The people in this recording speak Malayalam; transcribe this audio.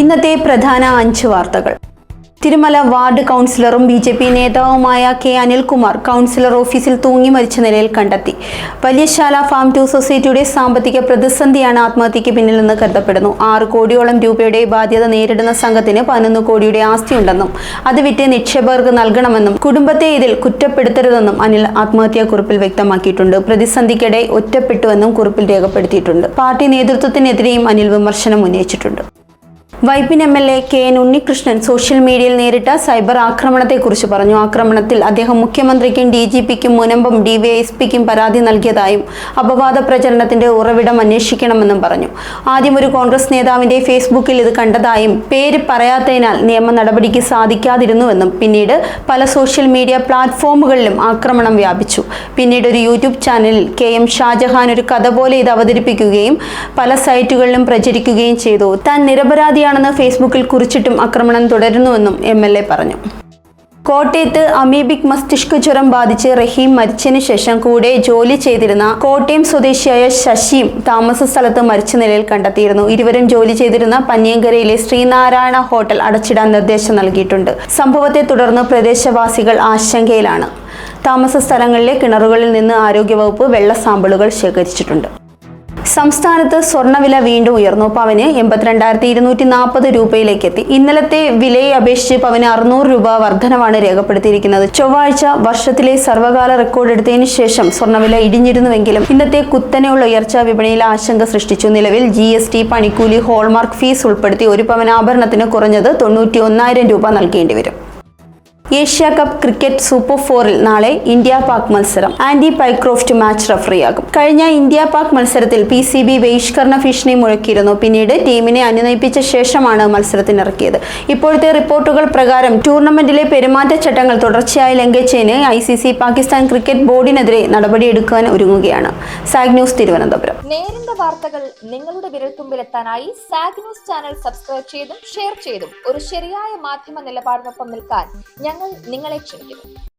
ഇന്നത്തെ പ്രധാന അഞ്ച് വാർത്തകൾ. തിരുമല വാർഡ് കൗൺസിലറും ബി ജെ പി നേതാവുമായ കെ അനിൽകുമാർ കൗൺസിലർ ഓഫീസിൽ തൂങ്ങി മരിച്ച നിലയിൽ കണ്ടെത്തി. വലിയശാല ഫാം ടു സൊസൈറ്റിയുടെ സാമ്പത്തിക പ്രതിസന്ധിയാണ് ആത്മഹത്യയ്ക്ക് പിന്നിലെന്ന് കരുതപ്പെടുന്നു. ആറ് കോടിയോളം രൂപയുടെ ബാധ്യത നേരിടുന്ന സംഘത്തിന് പതിനൊന്ന് കോടിയുടെ ആസ്തിയുണ്ടെന്നും അത് വിറ്റ് നിക്ഷേപകർക്ക് നൽകണമെന്നും കുടുംബത്തെ ഇതിൽ കുറ്റപ്പെടുത്തരുതെന്നും അനിൽ ആത്മഹത്യാക്കുറിപ്പിൽ വ്യക്തമാക്കിയിട്ടുണ്ട്. പ്രതിസന്ധിക്കിടെ ഒറ്റപ്പെട്ടുവെന്നും കുറിപ്പിൽ രേഖപ്പെടുത്തിയിട്ടുണ്ട്. പാർട്ടി നേതൃത്വത്തിനെതിരെയും അനിൽ വിമർശനം ഉന്നയിച്ചിട്ടുണ്ട്. Vypin M L A K N Unnikrishnan social മീഡിയയിൽ നേരിട്ട സൈബർ ആക്രമണത്തെക്കുറിച്ച് പറഞ്ഞു. ആക്രമണത്തിൽ അദ്ദേഹം മുഖ്യമന്ത്രിക്കും ഡി ജി പിക്കും മുനമ്പം ഡിവൈഎസ്പിക്കും പരാതി നൽകിയതായും അപവാദ പ്രചരണത്തിന്റെ ഉറവിടം അന്വേഷിക്കണമെന്നും പറഞ്ഞു. ആദ്യം ഒരു കോൺഗ്രസ് നേതാവിന്റെ ഫേസ്ബുക്കിൽ ഇത് കണ്ടതായും പേര് പറയാത്തതിനാൽ നിയമ നടപടിക്ക് സാധിക്കാതിരുന്നുവെന്നും പിന്നീട് പല സോഷ്യൽ മീഡിയ പ്ലാറ്റ്ഫോമുകളിലും ആക്രമണം വ്യാപിച്ചു. പിന്നീട് ഒരു യൂട്യൂബ് ചാനലിൽ കെ എം ഷാജഹാൻ ഒരു കഥ പോലെ ഇത് അവതരിപ്പിക്കുകയും പല സൈറ്റുകളിലും പ്രചരിക്കുകയും ചെയ്തു. താൻ നിരപരാധിയാണെന്ന് ഫേസ്ബുക്കിൽ കുറിച്ചിട്ടും ആക്രമണം തുടരുന്നുവെന്നും എം എൽ എ പറഞ്ഞു. കോട്ടയത്ത് അമീബിക് മസ്തിഷ്ക ജ്വരം ബാധിച്ച് റഹീം മരിച്ചതിന് ശേഷം കൂടെ ജോലി ചെയ്തിരുന്ന കോട്ടയം സ്വദേശിയായ ശശിയും താമസ സ്ഥലത്ത് മരിച്ച നിലയിൽ കണ്ടെത്തിയിരുന്നു. ഇരുവരും ജോലി ചെയ്തിരുന്ന പന്നിയങ്കരയിലെ ശ്രീനാരായണ ഹോട്ടൽ അടച്ചിടാൻ നിർദ്ദേശം നൽകിയിട്ടുണ്ട്. സംഭവത്തെ തുടർന്ന് പ്രദേശവാസികൾ ആശങ്കയിലാണ്. താമസ സ്ഥലങ്ങളിലെ കിണറുകളിൽ നിന്ന് ആരോഗ്യവകുപ്പ് വെള്ള സാമ്പിളുകൾ ശേഖരിച്ചിട്ടുണ്ട്. സംസ്ഥാനത്ത് സ്വർണവില വീണ്ടും ഉയർന്നു. പവന് എൺപത്തിരണ്ടായിരത്തി ഇരുന്നൂറ്റി നാൽപ്പത് രൂപയിലേക്ക് എത്തി ഇന്നലത്തെ വിലയെ അപേക്ഷിച്ച് പവന് അറുന്നൂറ് രൂപ വർധനവാണ് രേഖപ്പെടുത്തിയിരിക്കുന്നത്. ചൊവ്വാഴ്ച വർഷത്തിലെ സർവകാല റെക്കോർഡ് എടുത്തതിന് ശേഷം സ്വർണവില ഇടിഞ്ഞിരുന്നുവെങ്കിലും ഇന്നത്തെ കുത്തനെയുള്ള ഉയർച്ച വിപണിയിൽ ആശങ്ക സൃഷ്ടിച്ചു. നിലവിൽ ജി എസ് ടി പണിക്കൂലി ഹോൾമാർക്ക് ഫീസ് ഉൾപ്പെടുത്തി ഒരു പവൻ ആഭരണത്തിന് കുറഞ്ഞത് തൊണ്ണൂറ്റി ഒന്നായിരം രൂപ നൽകേണ്ടി വരും ഏഷ്യ കപ്പ് ക്രിക്കറ്റ് സൂപ്പർ ഫോറിൽ നാളെ ഇന്ത്യ പാക് മത്സരം. ആന്റി പൈക്രോഫ്റ്റ് മാച്ച് റഫറിയാകും. കഴിഞ്ഞ ഇന്ത്യ പാക് മത്സരത്തിൽ പി സി ബി ബഹിഷ്കരണ ഭീഷണി മുഴക്കിയിരുന്നു. പിന്നീട് ടീമിനെ അനുനയിപ്പിച്ച ശേഷമാണ് മത്സരത്തിനിറക്കിയത്. ഇപ്പോഴത്തെ റിപ്പോർട്ടുകൾ പ്രകാരം ടൂർണമെന്റിലെ പെരുമാറ്റച്ചട്ടങ്ങൾ തുടർച്ചയായി ലംഘിച്ചതിന് I C C Pakistan cricket ബോർഡിനെതിരെ നടപടിയെടുക്കാൻ ഒരുങ്ങുകയാണ്. Zag news Thiruvananthapuram. നേരിന്റെ വാർത്തകൾ നിങ്ങളുടെ വിരൽത്തുമ്പിലെത്താനായി സാഗ് ന്യൂസ് ചാനൽ സബ്സ്ക്രൈബ് ചെയ്തും ഷെയർ ചെയ്തും ഒരു ശരിയായ മാധ്യമ നിലപാടിനൊപ്പം നിൽക്കാൻ ഞങ്ങൾ നിങ്ങളെ ക്ഷണിക്കുന്നു.